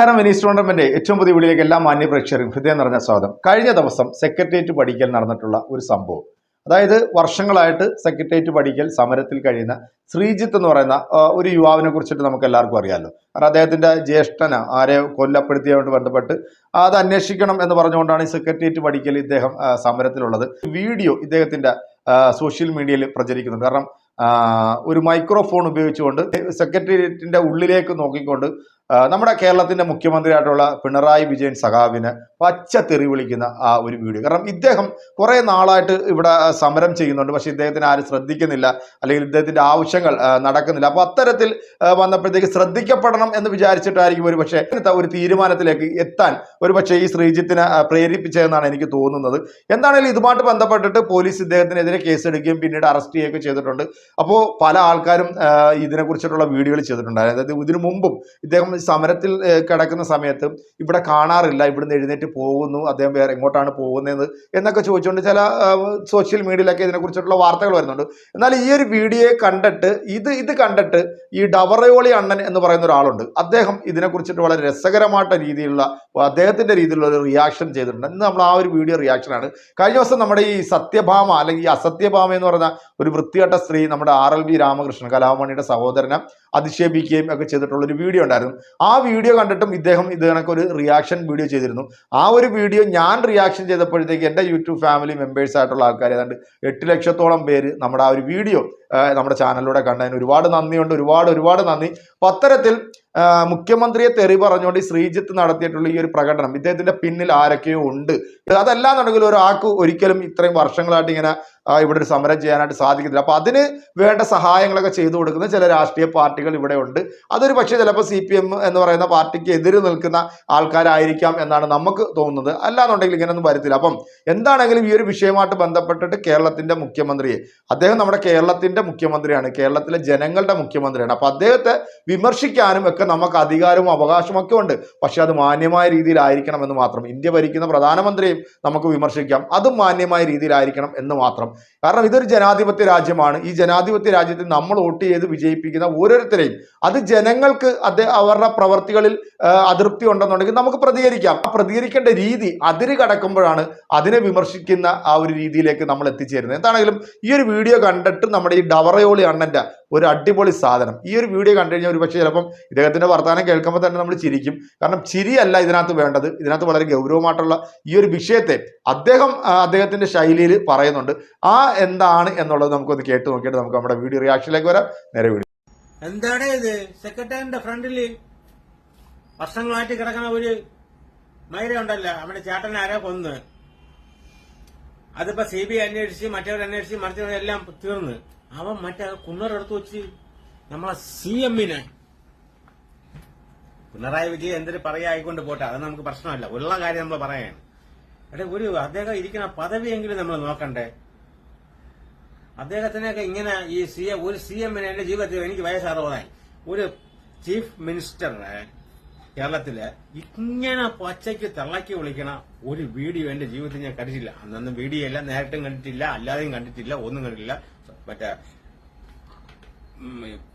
നമസ്കാരം വിനീസ് ടൂർണമെന്റ് ഏറ്റവും പുതിയ വീഡിയോയിലേക്ക് എല്ലാ മാന്യ പ്രേക്ഷകരും ഹൃദയം നിറഞ്ഞ സ്വാഗതം. കഴിഞ്ഞ ദിവസം സെക്രട്ടേറിയറ്റ് പഠിക്കൽ നടന്നിട്ടുള്ള ഒരു സംഭവം. അതായത് വർഷങ്ങളായിട്ട് സെക്രട്ടേറിയറ്റ് പഠിക്കൽ സമരത്തിൽ കഴിയുന്ന ശ്രീജിത്ത് എന്ന് പറയുന്ന ഒരു യുവാവിനെ കുറിച്ചിട്ട് നമുക്ക് എല്ലാവർക്കും അറിയാമല്ലോ കാരണം അദ്ദേഹത്തിന്റെ ജ്യേഷ്ഠന ആരെ കൊല്ലപ്പെടുത്തിയതുകൊണ്ട് ബന്ധപ്പെട്ട് അത് അന്വേഷിക്കണം എന്ന് പറഞ്ഞുകൊണ്ടാണ് ഈ സെക്രട്ടേറിയറ്റ് പഠിക്കൽ ഇദ്ദേഹം സമരത്തിലുള്ളത്. വീഡിയോ ഇദ്ദേഹത്തിന്റെ സോഷ്യൽ മീഡിയയിൽ പ്രചരിക്കുന്നുണ്ട്. കാരണം ഒരു മൈക്രോഫോൺ ഉപയോഗിച്ചുകൊണ്ട് സെക്രട്ടേറിയറ്റിന്റെ ഉള്ളിലേക്ക് നോക്കിക്കൊണ്ട് നമ്മുടെ കേരളത്തിന്റെ മുഖ്യമന്ത്രിയായിട്ടുള്ള പിണറായി വിജയൻ സഖാവിന് പച്ച തെറി വിളിക്കുന്ന ആ ഒരു വീഡിയോ. കാരണം ഇദ്ദേഹം കുറെ നാളായിട്ട് ഇവിടെ സമരം ചെയ്യുന്നുണ്ട്. പക്ഷെ ഇദ്ദേഹത്തിന് ആരും ശ്രദ്ധിക്കുന്നില്ല. അല്ലെങ്കിൽ ഇദ്ദേഹത്തിന്റെ ആവശ്യങ്ങൾ നടക്കുന്നില്ല. അപ്പൊ അത്തരത്തിൽ വന്നപ്പോഴത്തേക്ക് ശ്രദ്ധിക്കപ്പെടണം എന്ന് വിചാരിച്ചിട്ടായിരിക്കും ഒരു പക്ഷേ ഒരു തീരുമാനത്തിലേക്ക് എത്താൻ ഒരു പക്ഷേ ഈ ശ്രീജിത്തിനെ പ്രേരിപ്പിച്ചതെന്നാണ് എനിക്ക് തോന്നുന്നത്. എന്താണെങ്കിലും ഇതുമായിട്ട് ബന്ധപ്പെട്ടിട്ട് പോലീസ് ഇദ്ദേഹത്തിനെതിരെ കേസെടുക്കുകയും പിന്നീട് അറസ്റ്റ് ചെയ്യുകയൊക്കെ ചെയ്തിട്ടുണ്ട്. അപ്പോൾ പല ആൾക്കാരും ഇതിനെക്കുറിച്ചിട്ടുള്ള വീഡിയോകൾ ചെയ്തിട്ടുണ്ട്. അതായത് ഇതിനു മുമ്പും ഇദ്ദേഹം സമരത്തിൽ കിടക്കുന്ന സമയത്ത് ഇവിടെ കാണാറില്ല ഇവിടുന്ന് എഴുന്നേറ്റ് പോകുന്നു അദ്ദേഹം വേറെ എങ്ങോട്ടാണ് പോകുന്നത് എന്നൊക്കെ ചോദിച്ചുകൊണ്ട് ചില സോഷ്യൽ മീഡിയയിലൊക്കെ ഇതിനെക്കുറിച്ചിട്ടുള്ള വാർത്തകൾ വരുന്നുണ്ട്. എന്നാൽ ഈ ഒരു വീഡിയോയെ കണ്ടിട്ട് ഇത് ഇത് കണ്ടിട്ട് ഈ ഡവറയോളി അണ്ണൻ എന്ന് പറയുന്ന ഒരാളുണ്ട്. അദ്ദേഹം ഇതിനെക്കുറിച്ചിട്ട് വളരെ രസകരമായിട്ട് രീതിയിലുള്ള അദ്ദേഹത്തിന്റെ രീതിയിലുള്ള ഒരു റിയാക്ഷൻ ചെയ്തിട്ടുണ്ട്. ഇന്ന് നമ്മൾ ആ ഒരു വീഡിയോ റിയാക്ഷനാണ് കഴിഞ്ഞ ദിവസം നമ്മുടെ ഈ സത്യഭാമ അല്ലെങ്കിൽ ഈ അസത്യഭാമ എന്ന് പറയുന്ന ഒരു വൃത്തികെട്ട സ്ത്രീ നമ്മുടെ ആർ എൽ വി രാമകൃഷ്ണൻ കലാമണിയുടെ സഹോദരനെ അധിക്ഷേപിക്കുകയും ഒക്കെ ചെയ്തിട്ടുള്ള ഒരു വീഡിയോ ഉണ്ടായിരുന്നു. ആ വീഡിയോ കണ്ടിട്ടും ഇദ്ദേഹം ഇത് കണക്കൊരു റിയാക്ഷൻ വീഡിയോ ചെയ്തിരുന്നു. ആ ഒരു വീഡിയോ ഞാൻ റിയാക്ഷൻ ചെയ്തപ്പോഴത്തേക്ക് എന്റെ യൂട്യൂബ് ഫാമിലി മെമ്പേഴ്സ് ആയിട്ടുള്ള ആൾക്കാർ ഏതാണ്ട് എട്ട് ലക്ഷത്തോളം പേര് നമ്മുടെ ആ ഒരു വീഡിയോ നമ്മുടെ ചാനലിലൂടെ കണ്ടതിന് ഒരുപാട് നന്ദിയുണ്ട് ഒരുപാട് ഒരുപാട് നന്ദി. അപ്പം അത്തരത്തിൽ മുഖ്യമന്ത്രിയെ തെറി പറഞ്ഞുകൊണ്ട് ശ്രീജിത്ത് നടത്തിയിട്ടുള്ള ഈ ഒരു പ്രകടനം ഇദ്ദേഹത്തിന്റെ പിന്നിൽ ആരൊക്കെയോ ഉണ്ട്. അതല്ലാന്നുണ്ടെങ്കിൽ ഒരാൾക്ക് ഒരിക്കലും ഇത്രയും വർഷങ്ങളായിട്ട് ഇങ്ങനെ ഇവിടെ ഒരു സമരം ചെയ്യാനായിട്ട് സാധിക്കത്തില്ല. അപ്പൊ അതിന് വേണ്ട സഹായങ്ങളൊക്കെ ചെയ്തു കൊടുക്കുന്ന ചില രാഷ്ട്രീയ പാർട്ടികൾ ഇവിടെ ഉണ്ട്. അതൊരു പക്ഷേ ചിലപ്പോൾ സി പി എം എന്ന് പറയുന്ന പാർട്ടിക്ക് എതിര് നിൽക്കുന്ന ആൾക്കാരായിരിക്കാം എന്നാണ് നമുക്ക് തോന്നുന്നത്. അല്ലാന്നുണ്ടെങ്കിൽ ഇങ്ങനെയൊന്നും വരത്തില്ല. അപ്പം എന്താണെങ്കിലും ഈ ഒരു വിഷയമായിട്ട് ബന്ധപ്പെട്ടിട്ട് കേരളത്തിന്റെ മുഖ്യമന്ത്രിയെ അദ്ദേഹം നമ്മുടെ കേരളത്തിന്റെ മുഖ്യമന്ത്രിയാണ് കേരളത്തിലെ ജനങ്ങളുടെ മുഖ്യമന്ത്രിയാണ്. അപ്പൊ അദ്ദേഹത്തെ വിമർശിക്കാനും ഒക്കെ നമുക്ക് അധികാരവും അവകാശമൊക്കെ ഉണ്ട്. പക്ഷെ അത് മാന്യമായ രീതിയിലായിരിക്കണം എന്ന് മാത്രം. ഇന്ത്യ ഭരിക്കുന്ന പ്രധാനമന്ത്രിയും നമുക്ക് വിമർശിക്കാം. അതും മാന്യമായ രീതിയിലായിരിക്കണം എന്ന് മാത്രം. കാരണം ഇതൊരു ജനാധിപത്യ രാജ്യമാണ്. ഈ ജനാധിപത്യ രാജ്യത്തിൽ നമ്മൾ വോട്ട് ചെയ്ത് വിജയിപ്പിക്കുന്ന ഓരോരുത്തരെയും അത് ജനങ്ങൾക്ക് അത് അവരുടെ പ്രവർത്തികളിൽ അതൃപ്തി ഉണ്ടെന്നുണ്ടെങ്കിൽ നമുക്ക് പ്രതികരിക്കാം. ആ പ്രതികരിക്കേണ്ട രീതി അതിര് കടക്കുമ്പോഴാണ് അതിനെ വിമർശിക്കുന്ന ആ ഒരു രീതിയിലേക്ക് നമ്മൾ എത്തിച്ചേരുന്നത്. എന്താണെങ്കിലും ഈ ഒരു വീഡിയോ കണ്ടിട്ട് നമ്മുടെ ഈ ഡവറയോളി അണ്ണന്റെ ഒരു അടിപൊളി സാധനം. ഈ ഒരു വീഡിയോ കണ്ടു കഴിഞ്ഞാൽ ഒരു പക്ഷേ ചിലപ്പം ഇദ്ദേഹത്തിന്റെ വർത്തമാനം കേൾക്കുമ്പോൾ തന്നെ നമ്മൾ ചിരിക്കും. കാരണം ചിരിയല്ല ഇതിനകത്ത് വേണ്ടത്. ഇതിനകത്ത് വളരെ ഗൗരവമായിട്ടുള്ള ഈ ഒരു വിഷയത്തെ അദ്ദേഹം അദ്ദേഹത്തിന്റെ ശൈലിയിൽ പറയുന്നുണ്ട്. ആ എന്താണ് എന്നുള്ളത് നമുക്കൊന്ന് കേട്ട് നോക്കിയിട്ട് നമുക്ക് നമ്മുടെ വീഡിയോ റിയാക്ഷനിലേക്ക് വരാം. നേരെ വീഡിയോ. എന്താണ് ഇത്? സെക്രട്ടറിന്റെ ഫ്രണ്ടിൽ വർഷങ്ങളായിട്ട് കിടക്കുന്ന ഒരു മൈര ഉണ്ടല്ലോ. നമ്മുടെ ചേട്ടനെ കൊന്ന്? അതിപ്പോ സി ബി ഐ അന്വേഷിച്ച് മറ്റവരന്വേഷിച്ച് മറിച്ചവരെല്ലാം തീർന്ന്. അവൻ മറ്റേ കുന്നറെടുത്ത് വെച്ച് നമ്മളെ സി എമ്മിനെ പിണറായി വിജയൻ എന്തൊരു പറയായിക്കൊണ്ട് പോട്ടെ അത് നമുക്ക് പ്രശ്നമല്ല. ഉള്ള കാര്യം നമ്മൾ പറയാൻ എടേ ഒരു അദ്ദേഹം ഇരിക്കുന്ന പദവിയെങ്കിലും നമ്മൾ നോക്കണ്ടേ? അദ്ദേഹത്തിനൊക്കെ ഇങ്ങനെ ഈ സി ഒരു സി എമ്മിനെ എന്റെ ജീവിതത്തിൽ എനിക്ക് വയസ്സ് അറുപതായി ഒരു ചീഫ് മിനിസ്റ്റർ കേരളത്തിൽ ഇങ്ങനെ പച്ചയ്ക്ക് തള്ളക്കി വിളിക്കണ ഒരു വീഡിയോ എന്റെ ജീവിതത്തിൽ ഞാൻ കണ്ടിട്ടില്ല. അന്നൊന്നും വീഡിയോ അല്ല നേരിട്ടും കണ്ടിട്ടില്ല അല്ലാതെയും കണ്ടിട്ടില്ല ഒന്നും കണ്ടിട്ടില്ല. മറ്റേ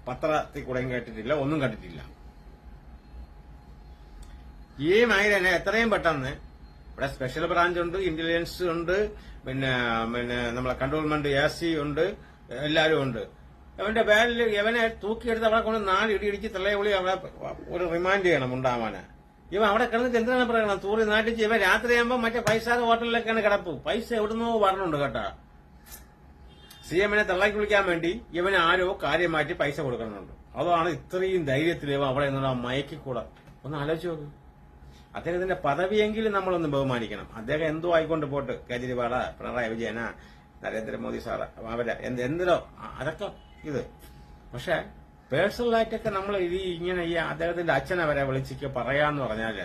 പത്രത്തിൽ കൂടെയും കേട്ടിട്ടില്ല ഒന്നും കണ്ടിട്ടില്ല. ഈ മേഖലനെ എത്രയും പെട്ടെന്ന് ഇവിടെ സ്പെഷ്യൽ ബ്രാഞ്ച് ഉണ്ട് ഇന്റലിജൻസ് ഉണ്ട് പിന്നെ പിന്നെ നമ്മളെ കൺട്രോൾമെന്റ് എ സി ഉണ്ട് എല്ലാവരും ഉണ്ട്. അവന്റെ ബാലിൽ ഇവനെ തൂക്കിയെടുത്ത് അവിടെ കൊണ്ട് നാല് ഇടി ഇടിച്ച് തള്ളയുള്ളി അവിടെ ഒരു റിമാൻഡ് ചെയ്യണം ഉണ്ടാവാന് ഇവ അവിടെ കിടന്നിട്ട് എന്തിനാണ് പറയണം തൂറി നാട്ടിച്ച് ഇവ രാത്രിയാകുമ്പോ മറ്റേ പൈസ ഹോട്ടലിലൊക്കെയാണ് കിടപ്പ്. പൈസ എവിടുന്നോ വരണുണ്ട് കേട്ടാ. സി എമ്മിനെ തള്ളാക്കി വിളിക്കാൻ വേണ്ടി ഇവന് ആരോ കാര്യമായിട്ട് പൈസ കൊടുക്കണമുണ്ട് അതാണ് ഇത്രയും ധൈര്യത്തിൽ ഇവ അവിടെ നിന്നുള്ള മയക്കിക്കൂടെ ഒന്ന് ആലോചിച്ച് നോക്ക്. അദ്ദേഹത്തിന്റെ പദവിയെങ്കിലും നമ്മളൊന്ന് ബഹുമാനിക്കണം. അദ്ദേഹം എന്തോ ആയിക്കൊണ്ട് പോട്ട്. കേജ്രിവാള പിണറായി വിജയന നരേന്ദ്രമോദി സാറ് അവർ എന്ത് എന്തിനോ അതൊക്കെ ഇത്. പക്ഷെ പേഴ്സണലായിട്ടൊക്കെ നമ്മൾ ഇത് ഇങ്ങനെ ഈ അദ്ദേഹത്തിന്റെ അച്ഛനെ വരെ വിളിച്ചിക്ക് പറയാന്ന് പറഞ്ഞാൽ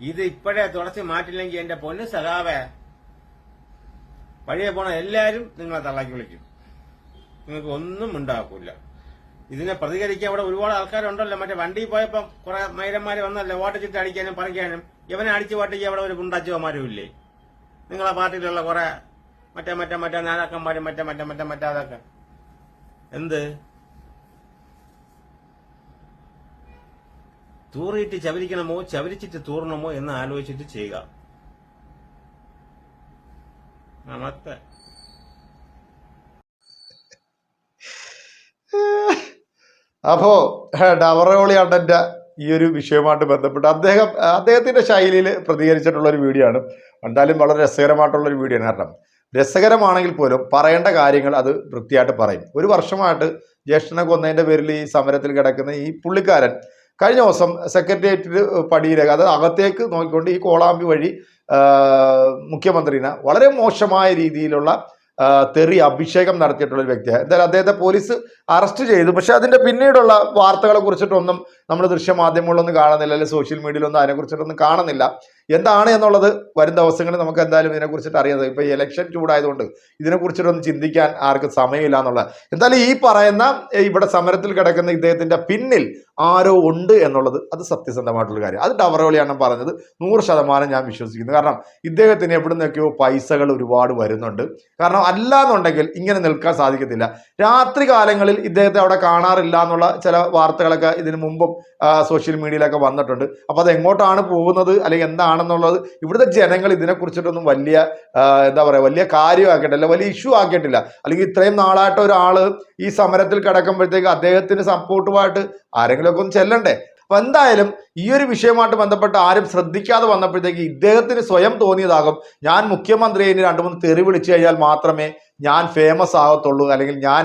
ഇത് ഇപ്പോഴേ തുടച്ച് മാറ്റില്ലെങ്കിൽ എന്റെ പൊന്ന് സഖാവേ വഴിയെ പോണ എല്ലാരും നിങ്ങളെ തള്ളാക്കി വിളിക്കും. നിങ്ങൾക്ക് ഒന്നും ഉണ്ടാക്കൂല. ഇതിനെ പ്രതികരിക്കാൻ അവിടെ ഒരുപാട് ആൾക്കാരുണ്ടല്ലോ. മറ്റേ വണ്ടിയിൽ പോയപ്പോ കുറെ മൈരന്മാര് വന്നല്ലോ വോട്ട് ചിട്ട് അടിക്കാനും പറിക്കാനും. ഇവനെ അടിച്ചു വാട്ടിക്ക് അവിടെ ഒരു ഗുണ്ടാച്ചവന്മാരും ഇല്ലേ? നിങ്ങളെ പാർട്ടിയിലുള്ള കുറെ മറ്റേ മറ്റേ മറ്റേ നേതാക്കന്മാരും മറ്റേ മറ്റേ മറ്റേ മറ്റേ അതൊക്കെ. എന്ത്? തൂറിയിട്ട് ചവരിക്കണമോ ചവരിച്ചിട്ട് തൂറണമോ എന്ന് ആലോചിച്ചിട്ട് ചെയ്യുക. നമത്തെ അപ്പോ ഡവറോളി അണ്ണന്റെ ഈ ഒരു വിഷയവുമായിട്ട് ബന്ധപ്പെട്ട് അദ്ദേഹം അദ്ദേഹത്തിന്റെ ശൈലിയിൽ പ്രതികരിച്ചിട്ടുള്ള ഒരു വീഡിയോ ആണ്. എന്തായാലും വളരെ രസകരമായിട്ടുള്ള ഒരു വീഡിയോ ആണ്. കാരണം രസകരമാണെങ്കിൽ പോലും പറയേണ്ട കാര്യങ്ങൾ അത് വൃത്തിയായിട്ട് പറയും. ഒരു വർഷമായിട്ട് ജ്യേഷ്ഠനെ കൊന്നതിന്റെ പേരിൽ ഈ സമരത്തിൽ കിടക്കുന്ന ഈ പുള്ളിക്കാരൻ കഴിഞ്ഞ ദിവസം സെക്രട്ടേറിയറ്റ് പടിയിലേക്ക് അത് അകത്തേക്ക് നോക്കിക്കൊണ്ട് ഈ കോളാമ്പി വഴി മുഖ്യമന്ത്രിനെ വളരെ മോശമായ രീതിയിലുള്ള തെറി അഭിഷേകം നടത്തിയിട്ടുള്ള ഒരു വ്യക്തിയാണ് എന്തായാലും അദ്ദേഹത്തെ പോലീസ് അറസ്റ്റ് ചെയ്തു. പക്ഷെ അതിന്റെ പിന്നീടുള്ള വാർത്തകളെ കുറിച്ചിട്ടൊന്നും നമ്മൾ ദൃശ്യമാധ്യമങ്ങളിലൊന്നും കാണുന്നില്ല അല്ലെങ്കിൽ സോഷ്യൽ മീഡിയയിലൊന്നും അതിനെക്കുറിച്ചിട്ടൊന്നും കാണുന്നില്ല. എന്താണ് എന്നുള്ളത് വരും ദിവസങ്ങളിൽ നമുക്ക് എന്തായാലും ഇതിനെക്കുറിച്ചിട്ട് അറിയാം. ഇപ്പൊ ഈ ഇലക്ഷൻ ചൂടായതുകൊണ്ട് ഇതിനെക്കുറിച്ചിട്ടൊന്നും ചിന്തിക്കാൻ ആർക്കും സമയമില്ല എന്നുള്ളത് എന്തായാലും ഈ പറയുന്ന ഇവിടെ സമരത്തിൽ കിടക്കുന്ന ഇദ്ദേഹത്തിന്റെ പിന്നിൽ ആരോ ഉണ്ട് എന്നുള്ളത് അത് സത്യസന്ധമായിട്ടുള്ള കാര്യം. അത് ഡവറോളിയാണ് പറഞ്ഞത് നൂറ് ശതമാനം ഞാൻ വിശ്വസിക്കുന്നു. കാരണം ഇദ്ദേഹത്തിന് എവിടെ നിന്നൊക്കെയോ പൈസകൾ ഒരുപാട് വരുന്നുണ്ട്. കാരണം അല്ലാന്നുണ്ടെങ്കിൽ ഇങ്ങനെ നിൽക്കാൻ സാധിക്കത്തില്ല. രാത്രി കാലങ്ങളിൽ ഇദ്ദേഹത്തെ അവിടെ കാണാറില്ല എന്നുള്ള ചില വാർത്തകളൊക്കെ ഇതിനു മുമ്പും സോഷ്യൽ മീഡിയയിലൊക്കെ വന്നിട്ടുണ്ട്. അപ്പോൾ അത് എങ്ങോട്ടാണ് പോകുന്നത്? അല്ലെങ്കിൽ എന്താണെന്നുള്ളത് ഇവിടുത്തെ ജനങ്ങൾ ഇതിനെക്കുറിച്ചിട്ടൊന്നും വലിയ എന്താ പറയുക വലിയ കാര്യമാക്കിയിട്ടില്ല വലിയ ഇഷ്യൂ ആക്കിയിട്ടില്ല. അല്ലെങ്കിൽ ഇത്രയും നാളായിട്ട് ഒരാൾ ഈ സമരത്തിൽ കിടക്കുമ്പോഴത്തേക്ക് അദ്ദേഹത്തിന് സപ്പോർട്ടുമായിട്ട് ആരെങ്കിലുമൊക്കെ ഒന്ന് ചെല്ലണ്ടേ? അപ്പൊ എന്തായാലും ഈ ഒരു വിഷയവുമായിട്ട് ബന്ധപ്പെട്ട് ആരും ശ്രദ്ധിക്കാതെ വന്നപ്പോഴത്തേക്ക് ഇദ്ദേഹത്തിന് സ്വയം തോന്നിയതാകും. ഞാൻ മുഖ്യമന്ത്രിയെ ഇനി രണ്ടു മൂന്ന് തെറി വിളിച്ചു കഴിഞ്ഞാൽ മാത്രമേ ഞാൻ ഫേമസ് ആകത്തുള്ളൂ അല്ലെങ്കിൽ ഞാൻ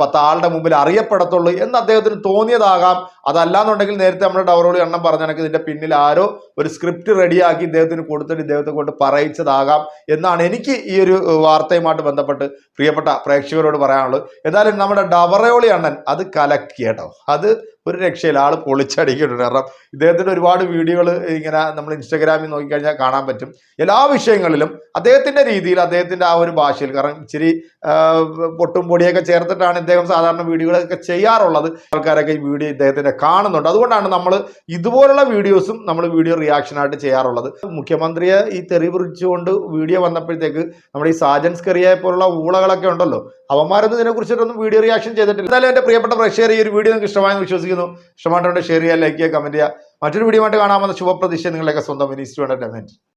പത്താളുടെ മുമ്പിൽ അറിയപ്പെടത്തുള്ളൂ എന്ന് അദ്ദേഹത്തിന് തോന്നിയതാകാം. അതല്ലാന്നുണ്ടെങ്കിൽ നേരത്തെ നമ്മുടെ ഡവറോളി എണ്ണം പറഞ്ഞ കണക്ക് ഇതിന്റെ പിന്നിൽ ആരോ ഒരു സ്ക്രിപ്റ്റ് റെഡിയാക്കി ഇദ്ദേഹത്തിന് കൊടുത്തിട്ട് ഇദ്ദേഹത്തെ കൊണ്ട് പറയിച്ചതാകാം എന്നാണ് എനിക്ക് ഈ ഒരു വാർത്തയുമായിട്ട് ബന്ധപ്പെട്ട് പ്രിയപ്പെട്ട പ്രേക്ഷകരോട് പറയാനുള്ളത്. എന്തായാലും നമ്മുടെ ഡവറോളി അണ്ണൻ അത് കലക്കി കേട്ടോ. അത് ഒരു രക്ഷയില്ല. ആൾ പൊളിച്ചടിക്കുന്നുണ്ട്. കാരണം ഇദ്ദേഹത്തിന്റെ ഒരുപാട് വീഡിയോകൾ ഇങ്ങനെ നമ്മൾ ഇൻസ്റ്റാഗ്രാമിൽ നോക്കിക്കഴിഞ്ഞാൽ കാണാൻ പറ്റും. എല്ലാ വിഷയങ്ങളിലും അദ്ദേഹത്തിന്റെ രീതിയിൽ അദ്ദേഹത്തിന്റെ ആ ഒരു ഭാഷയിൽ കാരണം ഇച്ചിരി പൊട്ടും പൊടിയൊക്കെ ചേർത്തിട്ടാണ് ഇദ്ദേഹം സാധാരണ വീഡിയോകളൊക്കെ ചെയ്യാറുള്ളത്. ആൾക്കാരൊക്കെ ഈ വീഡിയോ ഇദ്ദേഹത്തിന്റെ കാണുന്നുണ്ട്. അതുകൊണ്ടാണ് നമ്മൾ ഇതുപോലുള്ള വീഡിയോസും നമ്മൾ വീഡിയോ റിയാക്ഷനായിട്ട് ചെയ്യാറുള്ളത്. മുഖ്യമന്ത്രിയെ ഈ തെറി പിടിച്ചുകൊണ്ട് വീഡിയോ വന്നപ്പോഴത്തേക്ക് നമ്മുടെ ഈ സാജൻസ് കറിയെ പോലുള്ള ഊളകളൊക്കെ ഉണ്ടല്ലോ. അവന്മാരൊന്നും ഇതിനെക്കുറിച്ചിട്ടൊന്നും വീഡിയോ റിയാക്ഷൻ ചെയ്തിട്ടില്ല. എന്തായാലും എന്റെ പ്രിയപ്പെട്ട പ്രേക്ഷകർ ഈ ഒരു വീഡിയോ നിങ്ങൾക്ക് ഇഷ്ടമായെന്ന് വിശ്വസിക്കുന്നു. ഇഷ്ടമായിട്ടുണ്ട് ഷെയർ ചെയ്യുക ലൈക്ക് ചെയ്യുക കമന്റ് ചെയ്യുക. മറ്റൊരു വീഡിയോ ആയിട്ട് കാണാമെന്ന ശുഭപ്രതീക്ഷ നിങ്ങളുടെയൊക്കെ സ്വന്തം മിനിസ്റ്റർ വേണ്ട